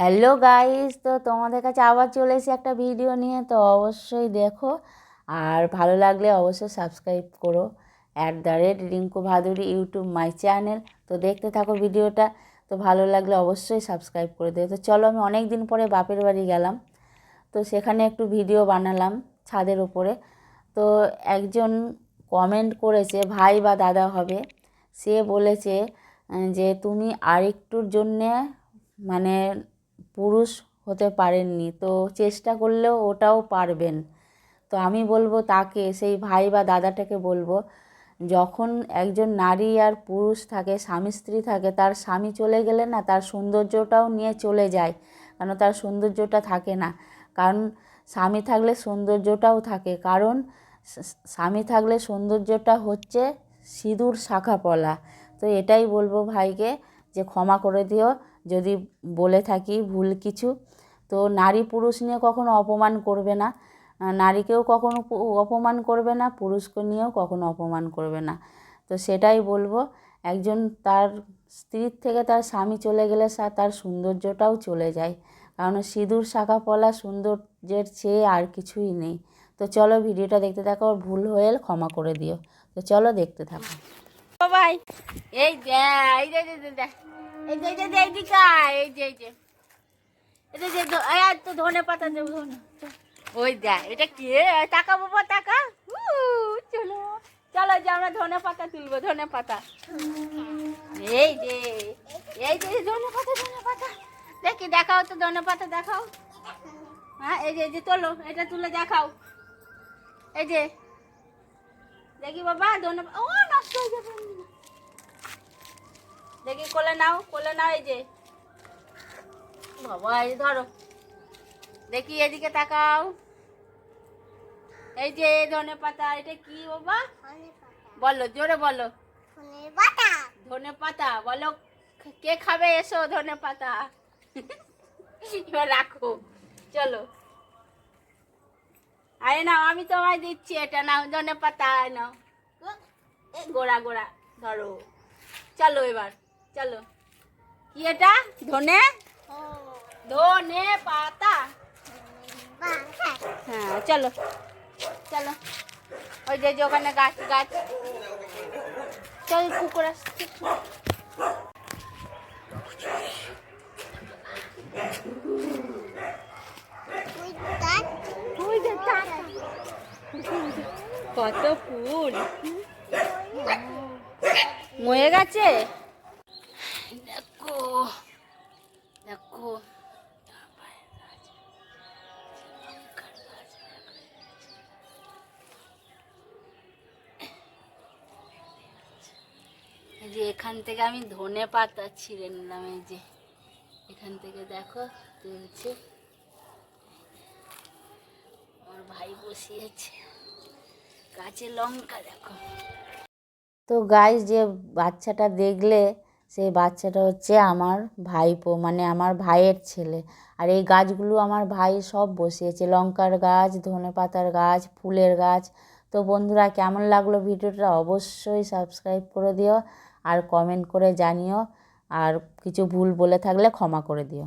Hello guys তো তোমাদের কাছে আবার চলে এসে একটা ভিডিও নিয়ে। তো অবশ্যই দেখো। আর ভালো লাগলে অবশ্যই সাবস্ক্রাইব করো। At the rate Rinku Bhaduri YouTube my channel তো দেখতে থাকো ভিডিওটা তো ভালো লাগলে অবশ্যই সাবস্ক্রাইব করে দেবে তো চলো, আমি অনেক দিন পরে বাপের বাড়ি গেলাম। তো সেখানে একটু ভিডিও বানালাম ছাদের ওপরে তো একজন কমেন্ট করেছে, ভাই বা দাদা হবে। সে বলেছে, যে তুমি আরেকটুর জন্যে মানে পুরুষ হতে পারেননি। তো চেষ্টা করলেও ওটাও পারবেন। তো আমি বলব তাকে, সেই ভাই বা দাদাটাকে বলব, যখন একজন নারী আর পুরুষ থাকে, স্বামী স্ত্রী থাকে, তার স্বামী চলে গেলে না, তার সৌন্দর্যটাও নিয়ে চলে যায়। কারণ তার সৌন্দর্যটা থাকে না? কারণ স্বামী থাকলে সৌন্দর্যটাও থাকে। কারণ স্বামী থাকলে সৌন্দর্যটা হচ্ছে সিঁদুর শাখা পলা তো এটাই বলব ভাইকে যে ক্ষমা করে দিও, যদি বলে থাকি ভুল কিছু। তো নারী পুরুষ নিয়ে কখনো অপমান করবে না। নারীকেও কখনো অপমান করবে না, পুরুষকে নিয়েও কখনো অপমান করবে না। তো সেটাই বলব, একজন তার স্ত্রীর থেকে তার স্বামী চলে গেলে তার সৌন্দর্যটাও চলে যায়। কারণ সিঁদুর, শাখা, পলা, সৌন্দর্যের চেয়ে আর কিছুই নেই। তো চলো ভিডিওটা দেখতে থাকো, ভুল হয়ে ক্ষমা করে দিও। তো চলো দেখতে থাকো। বাবাই এই যে এই যে এই যে, এই যে এই যে এই যে এই যে এটা যে আর তো ধনে পাতা দেবো ওই দেখ এটা কি টাকা বাবা টাকা চলো চলো যে আমরা ধনে পাতা তুলবো ধনে পাতা এই যে এই যে ধনে পাতা ধনে পাতা দেখি দেখাও তো ধনে পাতা দেখাও হ্যাঁ এই যে এই যে তোলো এটা তুলে দেখাও এই যে দেখি বাবা ধনে ও নষ্ট হয়ে যাবে দেখি কোলে নাও কোলে নাও এই যে। বাবা এই ধরো। দেখি এদিকে তাকাও। এই যে ধনে পাতা এটা কি বাবা? বলো জোরে বলো। ধনে পাতা বলো কে খাবে? এসো ধনে পাতা। এবার রাখো। চলো। আরে নাও, আমি তোমায় দিচ্ছি এটা নাও, ধনে পাতা নাও। এই গোড়া গোড়া, ধরো। চলো এবার, চলো। কি এটা? ধনে? ধনে পাতা? হ্যাঁ চলো চলো। ওই যে যে ওখানে গাছ গাছ। চল, কুকুর আসছে ওই যে টাকা। কত ফুল। ময়ে গেছে? দেখো দেখো যে এখান থেকে আমি ধনে পাতা ছিঁড়ে নিলাম, এই যে। এখান থেকে দেখো, তুলছি আমার ভাই বসিয়েছে। গাছে লঙ্কা দেখো। তো গাইস যে বাচ্চাটা দেখলে, সেই বাচ্চাটা হচ্ছে আমার ভাইপো মানে আমার ভাইয়ের ছেলে। আর এই গাছগুলো আমার ভাই সব বসিয়েছে। লঙ্কার গাছ ধনে পাতার গাছ, ফুলের গাছ। তো বন্ধুরা, কেমন লাগল ভিডিওটা অবশ্যই সাবস্ক্রাইব করে দিও আর কমেন্ট করে জানিও। আর কিছু ভুল বলে থাকলে ক্ষমা করে দিও।